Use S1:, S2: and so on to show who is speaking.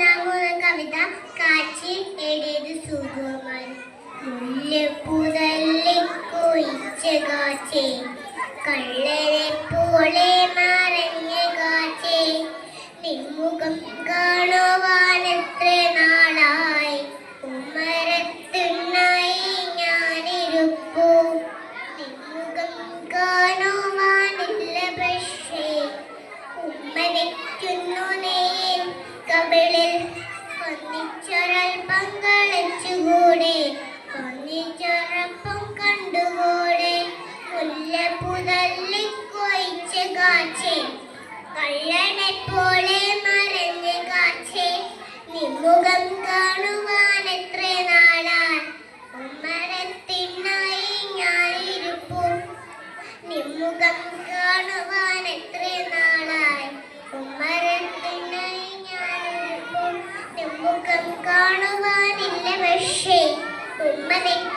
S1: പതിനാമൂന്ന് കവിത കാച്ചി എഴുതിയത് സുഗോമാൻ മുല്ലപ്പുതല്ലിക്കൊയിച്ച കാച്ചേ. കള്ളരെ പോലെ മറഞ്ഞ കാച്ചേ. നിമ്മുഖം കാണുവാനത്ര നാളായി. ഉമ്മരത്തിനായി ഞാനിരുപ്പു. നിമ്മുഖം കാണുവാനില്ല പക്ഷേ ഉമ്മരയ്ക്കുന്നു നേ ഒന്നിച്ചൊരൽപ്പം കളിച്ചുകൂടെ ഒന്നിച്ചൊരപ്പം കണ്ടുകൂടെ? മുല്ലപ്പുതല്ലിക്കൊഴിച്ച കാച്ചേ. കള്ളനെ പോലെ മറഞ്ഞ കാച്ചേ. നിമുഖം കാണുവാൻ എത്ര നാളായി? ഉമ്മരത്തിനായി ഞാനിരുപ്പു നിമുഖം കാണുവാൻ എത്ര നാളായി? ഉമ്മരത്തിനായി ഞാനിരുപ്പു നിമുഖം coming